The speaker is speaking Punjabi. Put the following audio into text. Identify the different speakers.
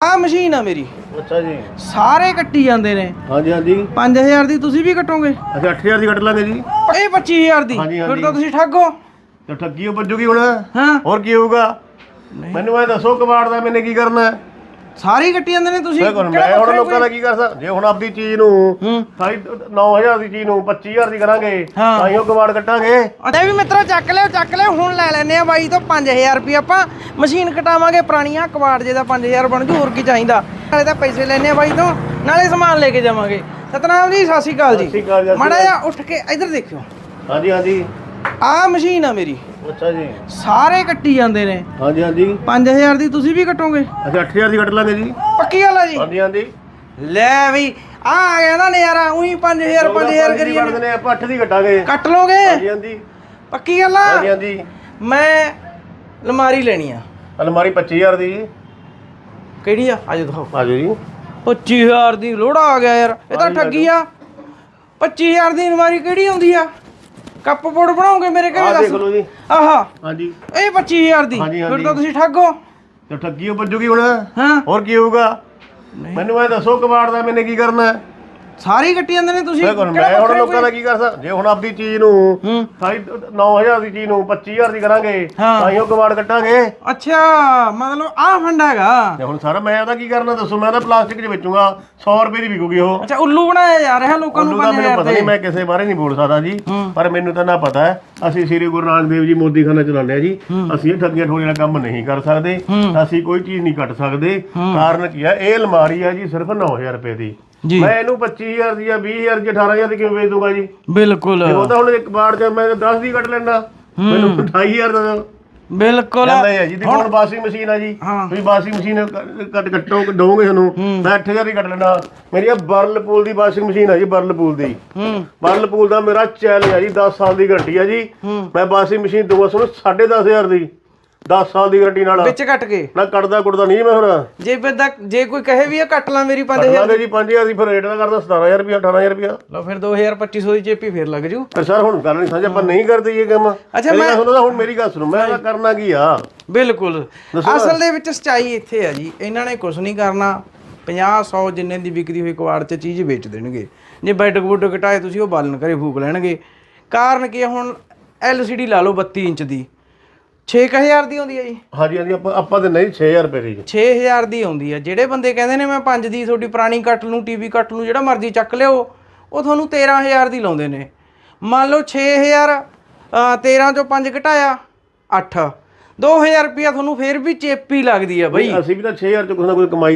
Speaker 1: ਆ ਮਸ਼ੀਨ ਆ ਮੇਰੀ।
Speaker 2: ਅੱਛਾ ਜੀ।
Speaker 1: ਸਾਰੇ ਕੱਟੀ ਜਾਂਦੇ ਨੇ।
Speaker 2: ਹਾਂਜੀ ਹਾਂਜੀ।
Speaker 1: 5000 ਦੀ ਤੁਸੀਂ ਵੀ ਕੱਟੋਗੇ?
Speaker 2: ਅੱਛਾ 8000 ਦੀ ਕੱਟ ਲਾਂਗੇ ਜੀ।
Speaker 1: ਇਹ 25000 ਦੀ।
Speaker 2: ਹਾਂਜੀ,
Speaker 1: ਫਿਰ
Speaker 2: ਹਾਂਜੀ।
Speaker 1: ਤਾਂ ਤੁਸੀਂ ਠੱਗੋ
Speaker 2: ਤੇ ਠੱਗੀ ਉਹ ਵੱਜੂਗੀ ਹੁਣ।
Speaker 1: ਹਾਂ।
Speaker 2: ਹੋਰ ਕੀ ਹੋਊਗਾ? ਮੈਨੂੰ ਇਹ ਦੱਸੋ ਕਬਾੜ ਦਾ ਮੈਨੇ ਕੀ ਕਰਨਾ? ਹੈ
Speaker 1: ਸਾਰੀ ਕੱਟੀ ਜਾਂਦੇ ਨੇ ਤੁਸੀਂ? ਕਿਹੜਾ
Speaker 2: ਮੈਂ ਹੁਣ ਲੋਕਾਂ ਦਾ ਕੀ ਕਰ ਸਕਦਾ? ਜੇ ਹੁਣ ਆਪਦੀ ਚੀਜ਼ ਨੂੰ
Speaker 1: ਹੂੰ।
Speaker 2: 9000 ਦੀ ਚੀਜ਼ ਨੂੰ 25000 ਦੀ ਕਰਾਂਗੇ। ਤਾਂ ਹੀ ਉਹ ਕਬਾੜ ਕੱਟਾਂਗੇ
Speaker 1: ਅਰੇ ਵੀ ਮਿੱਤਰੋ ਚੱਕ ਲਿਓ ਚੱਕ ਲਿਓ ਹੁਣ ਲੈ ਲੈਨੇ ਆ ਬਾਈ ਤੋਂ 5000 ਰੁਪਏ ਆਪਾਂ ਮਸ਼ੀਨ ਕਟਾਵਾਂਗੇ ਪੁਰਾਣੀਆਂ ਕਵਾੜ ਜੇ ਦਾ 5000 ਬਣ ਜੂ ਹੋਰ ਕੀ ਚਾਹੀਦਾ? ਨਾਲੇ ਤਾਂ ਪੈਸੇ ਲੈਨੇ ਆ ਬਾਈ ਤੋਂ ਨਾਲੇ ਸਮਾਨ ਲੈ ਕੇ ਜਾਵਾਂਗੇ। ਸਤਨਾਮ ਜੀ ਸਤਿ ਸ਼੍ਰੀ ਅਕਾਲ
Speaker 2: ਸ਼੍ਰੀ ਜੀ, ਸ਼੍ਰੀ
Speaker 1: ਮਾੜਾ ਜਿਹਾ ਉੱਠ ਕੇ ਇੱਧਰ ਦੇਖਿਓ।
Speaker 2: ਹਾਂਜੀ ਹਾਂਜੀ।
Speaker 1: ਆਹ ਮਸ਼ੀਨ ਆ ਮੇਰੀ।
Speaker 2: ਅੱਛਾ ਜੀ।
Speaker 1: ਸਾਰੇ ਕੱਟੀ ਜਾਂਦੇ ਨੇ।
Speaker 2: ਹਾਂਜੀ ਹਾਂਜੀ।
Speaker 1: 5000 ਦੀ ਤੁਸੀਂ ਵੀ ਕਟੋਗੇ।
Speaker 2: ਅੱਛਾ 8000 ਦੀ ਕੱਟ ਲਾਂਗੇ ਜੀ।
Speaker 1: ਪੱਕੀ ਗੱਲ ਆ ਜੀ।
Speaker 2: ਹਾਂਜੀ ਹਾਂਜੀ।
Speaker 1: ਲੈ ਵੀ ਆ ਆ ਗਿਆ ਨਾ ਨਜ਼ਾਰਾ ਉਹੀ 5000 5000 ਕਰੀ ਜਾਂਦੇ।
Speaker 2: ਨੇ ਆਪਾਂ 8 ਦੀ ਕੱਟਾਂਗੇ।
Speaker 1: ਕੱਟ ਲੋਗੇ
Speaker 2: ਹਾਂਜੀ ਹਾਂਜੀ।
Speaker 1: ਪੱਕੀ ਗੱਲ ਆ?
Speaker 2: ਹਾਂਜੀ ਹਾਂਜੀ।
Speaker 1: ਮੈਂ ਅਲਮਾਰੀ ਲੈਣੀ ਆ।
Speaker 2: ਅਲਮਾਰੀ 25000 ਦੀ ਜੀ।
Speaker 1: ਕਿਹੜੀ ਆ? ਆਜੋ ਦਿਖਾਓ।
Speaker 2: ਆਜੋ ਜੀ।
Speaker 1: 25000 ਦੀ ਲੋੜਾ ਆ ਗਿਆ ਯਾਰ। ਇਹ ਤਾਂ ਠੱਗੀ ਆ। 25000 ਦੀ ਅਲਮਾਰੀ ਕਿਹੜੀ ਆਉਂਦੀ ਆ? ਕੱਪ ਬੋਰਡ ਬਣਾਓਗੇ ਮੇਰੇ
Speaker 2: ਆਹ
Speaker 1: ਘਰੇ
Speaker 2: ਦੇਖ
Speaker 1: ਦੱਸ
Speaker 2: ਲਓ ਜੀ।
Speaker 1: ਆਹਾ।
Speaker 2: ਹਾਂਜੀ।
Speaker 1: ਇਹ 25000 ਦੀ।
Speaker 2: ਹਾਂਜੀ,
Speaker 1: ਫਿਰ
Speaker 2: ਹਾਂਜੀ।
Speaker 1: ਤਾਂ ਤੁਸੀਂ ਠੱਗੋ
Speaker 2: ਤੇ ਠੱਗੀ ਉਹ ਵੱਜੂਗੀ ਹੁਣ।
Speaker 1: ਹਾਂ।
Speaker 2: ਹੋਰ ਕੀ ਹੋਊਗਾ? ਮੈਨੂੰ ਇਹ ਦੱਸੋ ਕਬਾੜ ਦਾ ਮੈਨੇ ਕੀ ਕਰਨਾ ਹੈ?
Speaker 1: ਸਾਰੀ ਕੱਟੀ ਜਾਂਦੇ ਨੇ ਤੁਸੀਂ?
Speaker 2: ਮੈਂ ਹੁਣ
Speaker 1: ਕਿਹੜਾ
Speaker 2: ਮੈਂ ਹੁਣ ਲੋਕਾਂ ਦਾ ਕੀ ਕਰ ਸਕਦਾ? ਜੇ ਹੁਣ ਆਪਦੀ ਚੀਜ਼ ਨੂੰ
Speaker 1: ਹੂੰ।
Speaker 2: 9000 ਦੀ ਚੀਜ਼ ਨੂੰ 25000 ਦੀ ਕਰਾਂਗੇ। ਤਾਂ ਹੀ ਉਹ ਕਬਾੜ ਕੱਟਾਂਗੇ।
Speaker 1: ਅੱਛਾ ਮਤਲਬ ਆਹ ਫੰਡਾ ਹੈਗਾ।
Speaker 2: ਤੇ ਹੁਣ ਸਾਰਾ ਮੈਂ ਉਹਦਾ ਕੀ ਕਰਨਾ ਦੱਸੋ? ਮੈਂ ਤਾਂ ਪਲਾਸਟਿਕ 'ਚ ਵੇਚੂਗਾ 100 ਰੁਪਏ ਦੀ ਵਿਕੂਗੀ ਉਹ।
Speaker 1: ਅੱਛਾ ਉੱਲੂ ਬਣਾਇਆ ਜਾ ਰਿਹਾ ਲੋਕਾਂ ਨੂੰ
Speaker 2: ਉਹਨੂੰ ਤਾਂ ਮੈਨੂੰ
Speaker 1: 5000
Speaker 2: ਪਤਾ ਨਹੀਂ ਮੈਂ ਕਿਸੇ ਬਾਰੇ ਨਹੀਂ ਬੋਲ ਸਕਦਾ ਜੀ। ਪਰ ਮੈਨੂੰ ਤਾਂ ਨਾ ਪਤਾ ਹੈ। ਅਸੀਂ ਸ੍ਰੀ ਗੁਰੂ ਨਾਨਕ ਦੇਵ ਜੀ ਮੋਦੀ ਖਾਨਾ ਚਲਾਉਂਦੇ ਆ ਜੀ। ਅਸੀਂ ਇਹ ਠੱਗੀਆਂ ਠੋਰੀਆਂ ਦਾ ਕੰਮ ਨਹੀਂ ਕਰ ਸਕਦੇ। ਅਸੀਂ ਕੋਈ ਚੀਜ਼ ਨਹੀਂ ਕੱਟ ਸਕਦੇ। ਕਾਰਨ ਕੀ ਹੈ ਇਹ ਅਲਮਾਰੀ ਹੈ ਜੀ ਸਿਰਫ 9000 ਰੁਪਏ ਦੀ। ਮੈਂ ਇਹਨੂੰ 25000 ਦੀ ਜਾਂ 20000 ਦੀ 18000 ਦੀ ਕਿਵੇਂ ਵੇਚ ਦੂੰਗਾ ਜੀ?
Speaker 1: ਬਿਲਕੁਲ।
Speaker 2: ਉਹ ਤਾਂ ਹੁਣ ਇੱਕ ਬਾੜ ਚ ਮੈਂ 10 ਦੀ ਕੱਟ ਲੈਣਾ ਮੈਨੂੰ 28000 ਦਾ
Speaker 1: ਬਿਲਕੁਲ।
Speaker 2: ਹੈ ਜੀ ਦੇਖੋ ਹੁਣ ਵਾਸ਼ਿੰਗ ਮਸ਼ੀਨ ਆ ਜੀ। ਤੁਸੀਂ ਵਾਸ਼ਿੰਗ ਮਸ਼ੀਨ ਕੱਟ ਕੱਟੋ ਦੋਗੇ ਤੁਹਾਨੂੰ ਮੈਂ 8000 ਦੀ ਕੱਟ ਲੈਣਾ ਮੇਰੀ ਇਹ ਬਰਲਪੂਲ ਦੀ ਵਾਸ਼ਿੰਗ ਮਸ਼ੀਨ ਆ ਜੀ ਬਰਲਪੂਲ ਦੀ। ਬਰਲਪੂਲ ਦਾ ਮੇਰਾ ਚੈਲੰਜ ਆ ਜੀ 10 ਸਾਲ ਦੀ ਗਾਰੰਟੀ ਆ ਜੀ। ਮੈਂ ਵਾਸ਼ਿੰਗ ਮਸ਼ੀਨ ਦੂੰਗਾ ਤੁਹਾਨੂੰ 10500 ਦੀ। 10 ਸਾਲ ਦੀ ਗਾਰੰਟੀ ਨਾਲ।
Speaker 1: ਵਿੱਚ ਕੱਟ ਕੇ
Speaker 2: ਨਾ ਕੱਟਦਾ ਕੁੱਟਦਾ ਨਹੀਂ ਮੈਂ ਹੁਣ।
Speaker 1: ਜੇ ਬੰਦਾ ਜੇ ਕੋਈ ਕਹੇ ਵੀ ਇਹ ਕੱਟ ਲਾਂ ਮੇਰੀ 5000
Speaker 2: ਲਾਂਗੇ ਜੀ 5000 ਦੀ। ਫਿਰ ਰੇਟ ਦਾ ਕਰਦਾ 17000 ਰੁਪਇਆ 18000 ਰੁਪਇਆ।
Speaker 1: ਲਓ ਫਿਰ 2250 ਦੀ ਚੇਪੀ ਫੇਰ ਲੱਗ ਜੂ।
Speaker 2: ਪਰ ਸਰ ਹੁਣ ਗੱਲ ਨਹੀਂ ਸਮਝ ਆਪਾਂ ਨਹੀਂ ਕਰਦੇ ਇਹ ਕੰਮ।
Speaker 1: ਅੱਛਾ,
Speaker 2: ਮੇਰੀ
Speaker 1: ਮੈਂ-
Speaker 2: ਤਾਂ ਹੁਣ ਮੇਰੀ ਗੱਲ ਸੁਣੋ ਮੈਂ ਤਾਂ ਕਰਨਾ ਕੀ ਆ?
Speaker 1: ਬਿਲਕੁਲ। ਅਸਲ ਦੇ ਵਿੱਚ ਸਚਾਈ ਇੱਥੇ ਆ ਜੀ ਇਹਨਾਂ ਨੇ ਕੁਝ ਨਹੀਂ ਕਰਨਾ। 50 100 ਜਿੰਨੇ ਦੀ ਵਿਕਦੀ ਹੋਈ ਕੁਆੜ 'ਚ ਚੀਜ਼ ਵੇਚ ਦੇਣਗੇ। ਜੇ ਬੈਡ ਬੁੱਡ ਘਟਾਏ ਤੁਸੀਂ ਉਹ ਬਾਲਣ ਕਰੇ ਫੂਕ ਲੈਣਗੇ। ਕਾਰਨ ਕੀ ਹੁਣ LCD ਲਾ ਲਓ 32 ਇੰਚ ਦੀ। 6000 ਦੀ ਆਉਂਦੀ ਹੈ ਜੀ।
Speaker 2: ਹਾਂਜੀ ਹਾਂਜੀ ਆਪਾਂ ਆਪਾਂ ਤੇ ਨਹੀਂ 6000 ਰੁਪਏ ਦੀ
Speaker 1: 6000 ਦੀ ਆਉਂਦੀ ਆ। ਜਿਹੜੇ ਬੰਦੇ ਕਹਿੰਦੇ ਨੇ ਮੈਂ 5 ਦੀ ਤੁਹਾਡੀ ਪੁਰਾਣੀ ਕੱਟ ਲੂੰ ਟੀਵੀ ਕੱਟ ਲੂੰ ਜਿਹੜਾ ਮਰਜ਼ੀ ਚੱਕ ਲਿਓ ਉਹ ਤੁਹਾਨੂੰ 13000 ਦੀ ਲਾਉਂਦੇ ਨੇ। ਮੰਨ ਲਓ 6000 ਅ, 13 ਚੋਂ 5 ਘਟਾਇਆ 8 2000 ਰੁਪਿਆ ਤੁਹਾਨੂੰ ਫੇਰ ਵੀ ਚੇਪੀ ਲੱਗਦੀ ਆ ਬਈ।
Speaker 2: ਅਸੀਂ ਵੀ ਤਾਂ 6000 ਚ ਕੁਛ ਨਾ ਕੁਛ ਕਮਾਈ